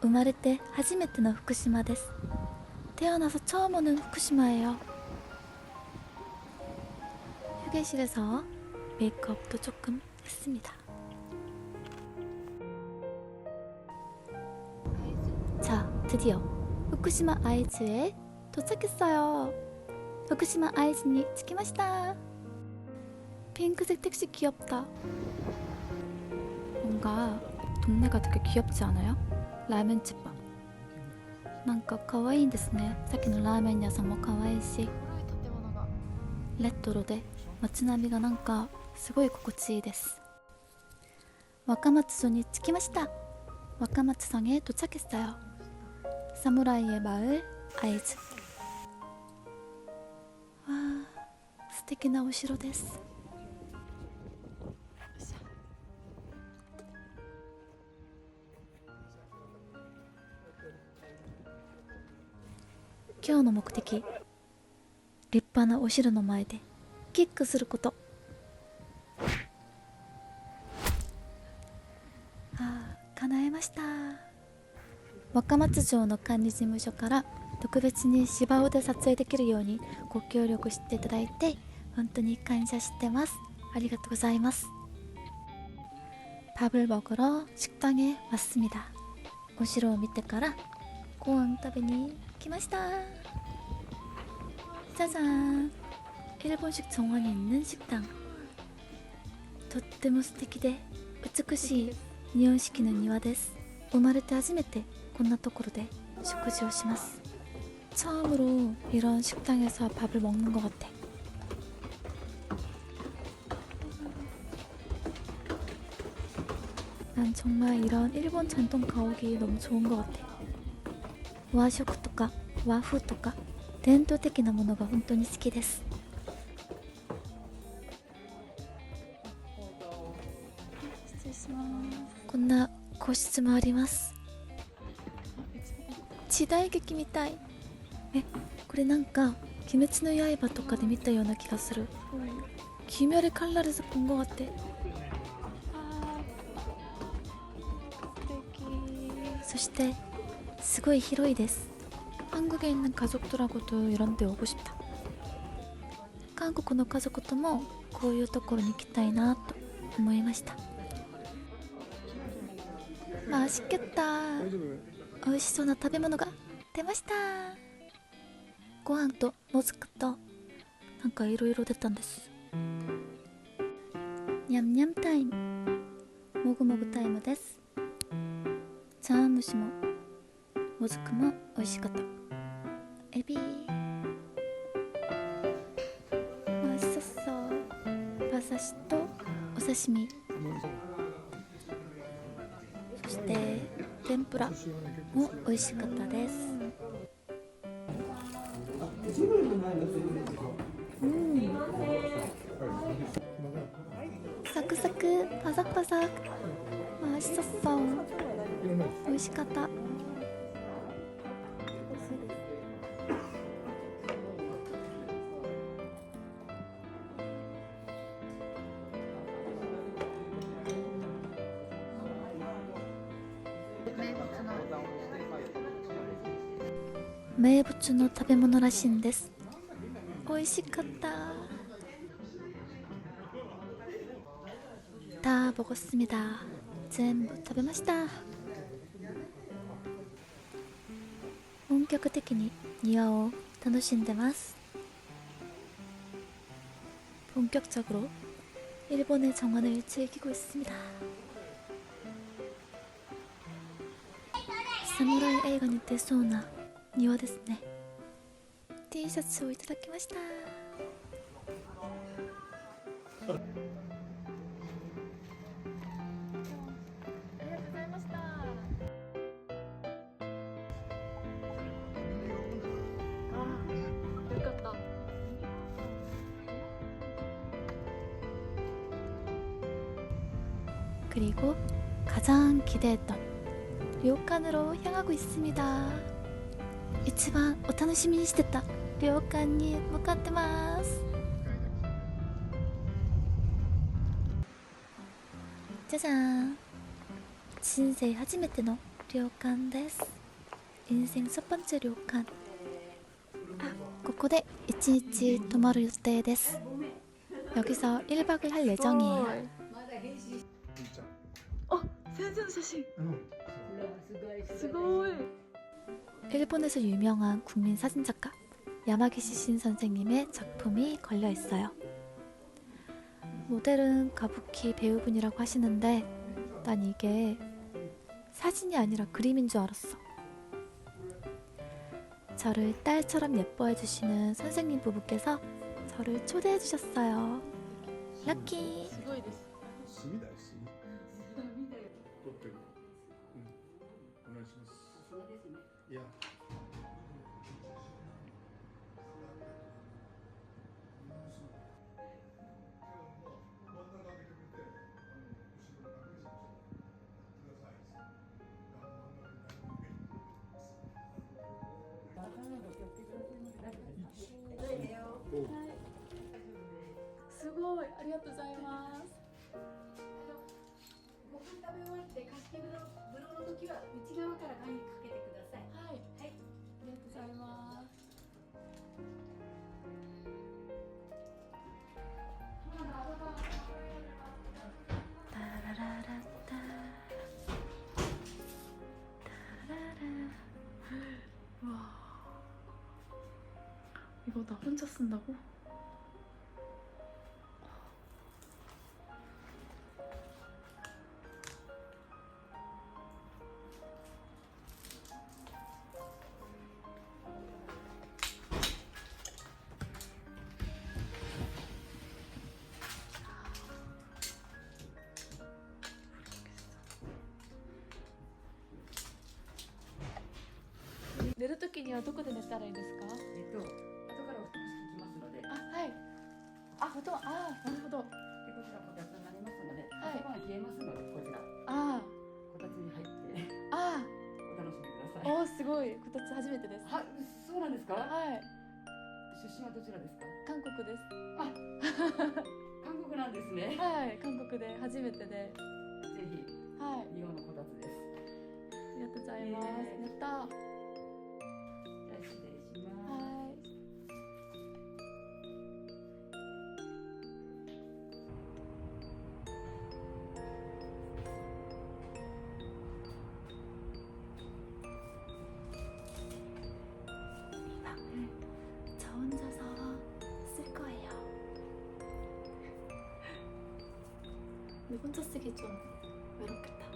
生まれて初めての福島です 태어나서 처음 오는 후쿠시마예요 휴게실에서 메이크업도 조금 했습니다 자 드디어 후쿠시마 아이즈에 도착했어요 후쿠시마 아이즈니 지키마시다 핑크색 택시 귀엽다 뭔가 동네가 되게 귀엽지 않아요? 라면집밥 なんか可愛いんですねさっきのラーメン屋さんも可愛いしレトロで街並みがなんかすごい心地いいです若松署に着きました若松さんへ到着したよサムライ의 마을会津わあ素敵なお城です 今日の目的立派なお城の前でキックすることああ叶えました若松城の管理事務所から特別に芝生で撮影できるようにご協力していただいて本当に感謝してますありがとうございます밥을먹으러식당에왔습니다お城を見てからご飯食べに来ました 짜잔 일본식 정원이 있는 식당 とっても素敵で美しい日本式の庭です生まれて初めてこんなところで食事をします 처음으로 이런 식당에서 밥을 먹는 것 같아 난 정말 이런 일본 전통 가옥이 너무 좋은 것 같아 和食とか和風とか 伝統的なものが本当に好きです。失礼しますこんな個室もあります。時代劇みたい。えこれなんか「鬼滅の刃」とかで見たような気がする「決めるからず今後は」って。そしてすごい広いです。 한국에 있는 가족들하고도 이런 데 오고 싶다. 한국の 가족とも こういうところに行きたいなと思いました. 맛있겠다. 美味しそうな食べ物が出ました. ご飯ともずくとなんかいろいろ出たんです. 냠냠 타임. 모구모구 타임 です. 茶碗蒸しももずくも美味しかった エビ。マッサッサ馬刺しとお刺身。そして天ぷら。も美味しかったです。うん。サクサクパサパサ。マッサッサ美味しかった。名物の食べ物らしいんです美味しかった다먹었습니다全部食べました本格的に庭を楽しんでます본격적으로 일본의 정원을 즐기고 있습니다. 사무라이映画に出そうな 庭ですね T シャツをいただきましたありがとうございましたあよかった 그리고 가장 기대했던 료칸으로 향하고 있습니다. 一番お楽しみにしてた旅館に向かってますじゃじゃーん人生初めての 旅館です인생 첫 번째旅館あここで1日泊まる予定です 여기서 1박을 할 예정이에요 先生の写真うんすごい 일본에서 유명한 국민 사진작가 야마기시 신 선생님의 작품이 걸려 있어요. 모델은 가부키 배우분이라고 하시는데 난 이게 사진이 아니라 그림인 줄 알았어. 저를 딸처럼 예뻐해 주시는 선생님 부부께서 저를 초대해 주셨어요. 럭키. がとうございますご飯食べ終わって貸して風呂風呂の時は内側から鍵かけてください。はいはい。ありがとうございますタラララタタララ 이거 나 혼자 쓴다고? 寝るときにはどこで寝たらいいですかえっと後からお少し聞きますので、でこあはい。あほとんあなるほど。ちらこたつになりますので、はい。頭が冷えますのでこちら。あこたつに入ってあお楽しみください。おーすごい。こたつ初めてです。はそうなんですか？はい。出身はどちらですか？韓国です。韓国なんですね。はい韓国で初めてで。ぜひはい。日本のこたつです。ありがとうございます、えー。やった 근데 혼자 쓰기 좀 외롭겠다.